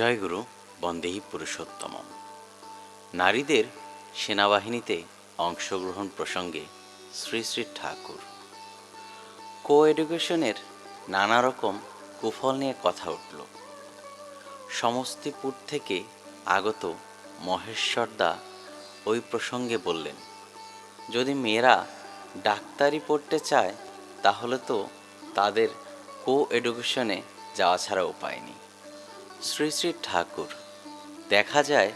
জয়গুরু বন্দেহী পুরুষোত্তম নারীদের সেনাবাহিনীতে অংশগ্রহণ প্রসঙ্গে শ্রী শ্রী ঠাকুর। কো এডুকেশনের নানা রকম কুফল নিয়ে কথা উঠল। সমস্তিপুর থেকে আগত মহেশ্বর দা ওই প্রসঙ্গে বললেন, যদি মেয়েরা ডাক্তারি পড়তে চায়, তাহলে তো তাদের কো এডুকেশনে যাওয়া ছাড়া উপায় নেই। শ্রী শ্রী ঠাকুর। দেখা যায়,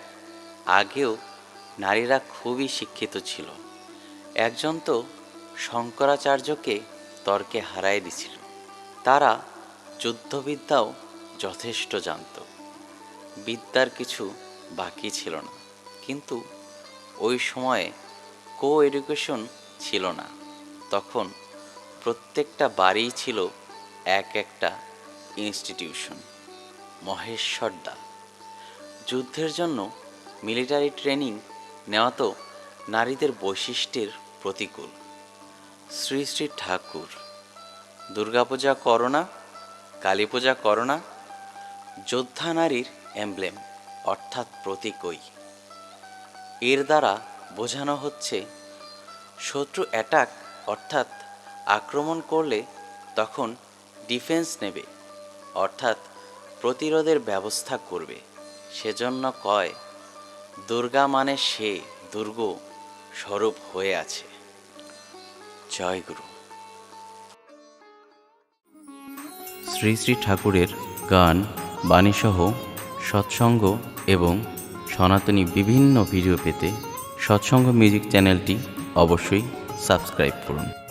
আগেও নারীরা খুবই শিক্ষিত ছিল। একজন তো শঙ্করাচার্যকে তর্কে হারাই দিছিল। তারা যুদ্ধবিদ্যাও যথেষ্ট জানত। বিদ্যার কিছু বাকি ছিল না। কিন্তু ওই সময়ে কো এডুকেশন ছিল না। তখন প্রত্যেকটা বাড়িই ছিল এক একটা ইনস্টিটিউশন। মহেশ্বরদা। যুদ্ধের জন্য মিলিটারি ট্রেনিং নেওয়া তো নারীদের বৈশিষ্ট্যের প্রতিকূল। শ্রী শ্রী ঠাকুর, দুর্গাপূজা করো না কালী পূজা করোনা, যোদ্ধা নারীর এমব্লেম অর্থাৎ প্রতীকই। এর দ্বারা বোঝানো হচ্ছে, শত্রু অ্যাটাক অর্থাৎ আক্রমণ করলে তখন ডিফেন্স নেবে, অর্থাৎ প্রতিরোধের ব্যবস্থা করবে। সেজন্য কয়, দুর্গা মানে সে, দুর্গ স্বরূপ হয়ে আছে। জয় গুরু। শ্রী শ্রী ঠাকুরের গান, বাণীসহ, সৎসঙ্গ এবং সনাতনী বিভিন্ন ভিডিও পেতে সৎসঙ্গ মিউজিক চ্যানেলটি অবশ্যই সাবস্ক্রাইব করুন।